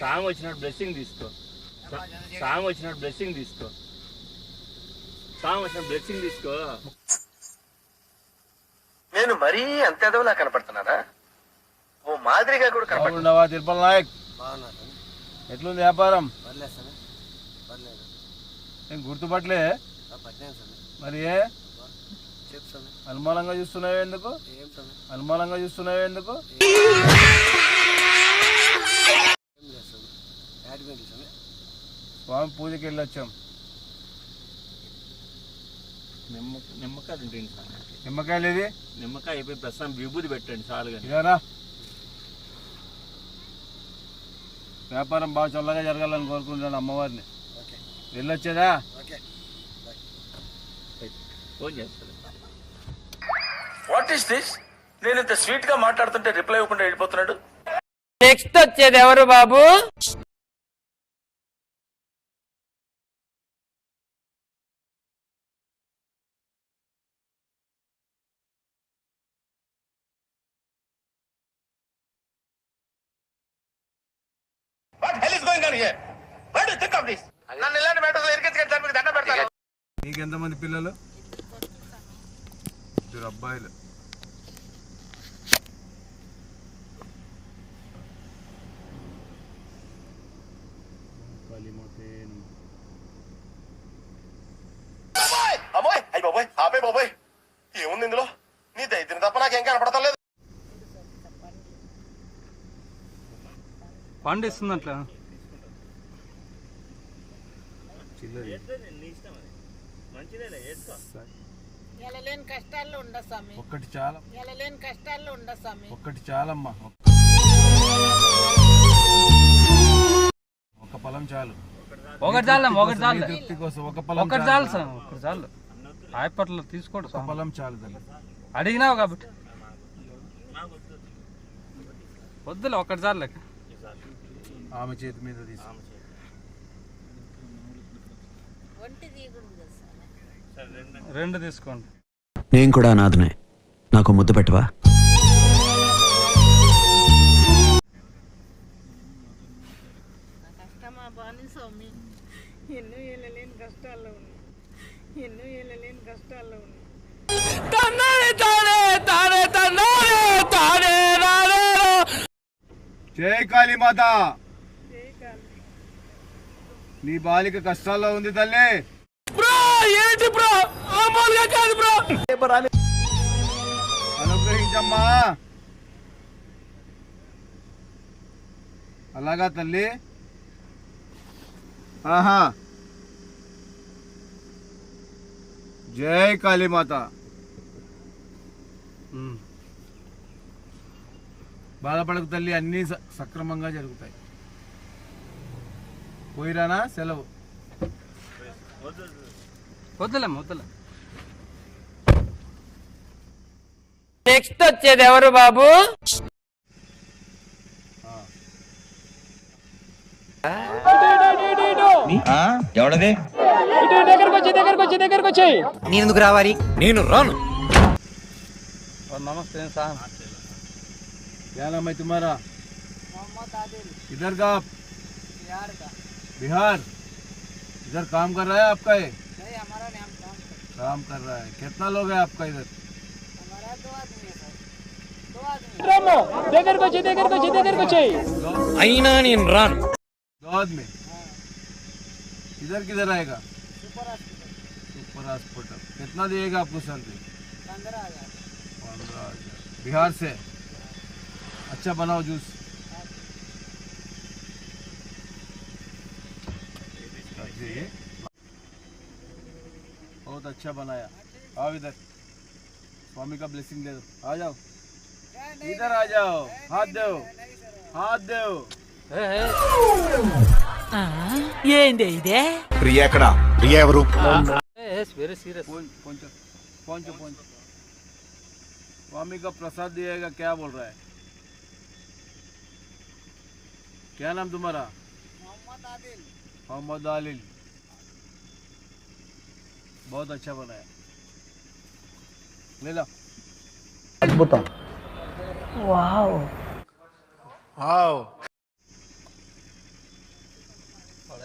Song వచ్చినట్టు blessing తీసుకో. Song వచ్చినట్టు బ్లెస్సింగ్ తీసుకో. సాంగ్ వచ్చిన బ్లెస్సింగ్ తీసుకో. నేను మరీ అంత ఎదవలా కనపడుతున్నారా ఓ మాదిరిగా కూడా కనపడుతున్నా. బాగుండవా తిరుపతి నాయక్? ఎట్లుంది వ్యాపారం? పర్లేదు సార్. పర్లేదు. ఏం గుర్తుపట్లే మరి ఏ? అనుమానంగా చూస్తున్నావు ఎందుకు? అనుమానంగా చూస్తున్నావు ఎందుకు ఏం లేదు సార్ యాడ్ పెయింట్ సార్ స్వామి పూజకి వెళ్ళొచ్చాం. నిమ్మ నిమ్మకాయ నిమ్మకాయలు ఇది నిమ్మకాయ అయిపోయి ప్రస్తుతం విభూతి పెట్టండి చాలు కానీ. వ్యాపారం బాగా చల్లగా జరగాలని కోరుకుంటున్నాను అమ్మవారిని. వెళ్ళొచ్చేదా? ఓకే. ఫోన్ చేస్తాను. వాట్ ఈస్ దిస్ నేను ఇంత స్వీట్గా మాట్లాడుతుంటే రిప్లై ఇవ్వకుండా వెళ్ళిపోతున్నాడు. నెక్స్ట్ వచ్చేది ఎవరు బాబు what hell is going on here why do think of this నన్ను ఇలాంటి మ్యాటర్స్ ఇరికించకండి మీకు దండం పెడతాను నీకు ఎంతమంది పిల్లలు? ఇద్దరు అబ్బాయిలు. అమ్మోయ్! అయ్యి బాబోయ్! ఆపే బాబోయ్! ఏముంది ఇందులో? నీ దైత్యం తప్ప నాకేం కనపడతాం లేదు. పండిస్తుందంట్లా? మంచిదేలే ఎలలేని కష్టాల్లో ఉండ స్వామి. ఒక్కటి చాలా ఎలలేని కష్టాల్లో ఉండ స్వామి. ఒక్కటి చాలమ్మా. ఒక పొలం చాలు. ఒకటి చాలు ఒకటి చాలు. తృప్తి కోసం ఒక పొలం ఒకటి చాలు. సార్ ఒకటి చాలు. హాస్పిటల్ తీసుకోడు ఒక పొలం చాలు తల్లి. అడిగినావు కాబట్టి. వద్దులే ఒకటి చాలు లెక్క. ఆమె చేతి మీద తీసు ఒంటి తీయకూడదు కదా స్వామి రెండు. తీసుకోండి. నేను కూడా అనాథనే. నాకు ముద్దు పెట్టవా? కష్టమా బాని స్వామి. ఎన్నో ఏళ్ళలేని కష్టాల్లో ఉంది ఎన్నో ఏళ్ళలేని కష్టాల్లో ఉంది జై కాళీమాత నీ బాలిక కష్టాల్లో ఉంది తల్లి. అనుగ్రహించమ్మా. అలాగా తల్లి. ఆహా. జై కాళీమాత. బాధపడకు తల్లి అన్నీ సక్రమంగా జరుగుతాయి. పోయిరానా సెలవు వద్దులే వద్దులే నెక్స్ట్ వచ్చేది ఎవరు బాబు ఓ, నమస్తే సార్ क्या नाम है तुम्हारा मोहम्मद आदिल इधर का आप बिहार का बिहार इधर काम कर रहा है आपका ये? नहीं हमारा नहीं काम कर काम कर रहा है। कितना लोग है आपका इधर? हमारा दो आदमी है दो आदमी हाँ। इधर किधर आएगा? Super hospital. कितना दिएगा आपको सैलरी पंद्रह हज़ार। बिहार से? हाँ। अच्छा बनाओ जूस। जी बहुत अच्छा बनाया आओ इधर स्वामी का ब्लेसिंग दे दो आ जाओ इधर आ जाओ हाथ दो हाथ दो ఏంది ఇదే ప్రియా ఎక్కడ ప్రియా ఎవరు వెరీ సీరియస్ पहुंच पहुंचो पहुंचो पहुंचो स्वामी का प्रसाद दिएगा क्या बोल रहा है क्या नाम तुम्हारा मोहम्मद आदिल मोहम्मद आलिल बहुत अच्छा बनाया ले लो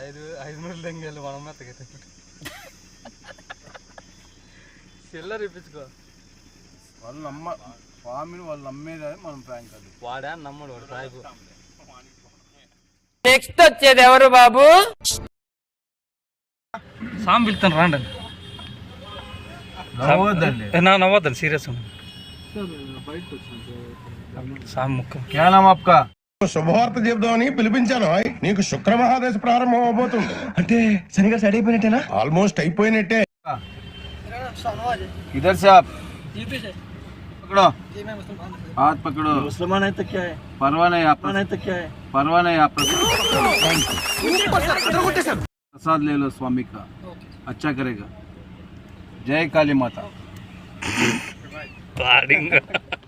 ఐదు ఐదు నూరు దెంగలు మనం మెత్తగా చిల్లర ఇప్పించుకో వాళ్ళు నమ్మ స్వామిని వాళ్ళు నమ్మేది అది మనం ప్రాంక్ అది వాడా నమ్మడు వాడు సాయిబు నెక్స్ట్ వచ్చేది ఎవరు బాబు సామ్ పిలుతాను రాండి నవ్వద్దండి ఏ, నా నవ్వద్దండి సీరియస్ సామ్ ముక్క క్యా నామ్ ఆప్కా శుభవార్త చెబుదామని పిలిపించాను ఆయ్. నీకు శుక్ర మహాదశ ప్రారంభం అవబోతుంది అంటే సరిగా సెట్ అయిపోయినట్టేనా ఆల్మోస్ట్ అయిపోయినట్టే किधर से आप पकड़ो हाथ पकड़ो मुसलमान है तो क्या है परवा नहीं आप है तो क्या है परवा नहीं आप प्रसाद ले लो स्वामी का अच्छा करेगा जय काली माता।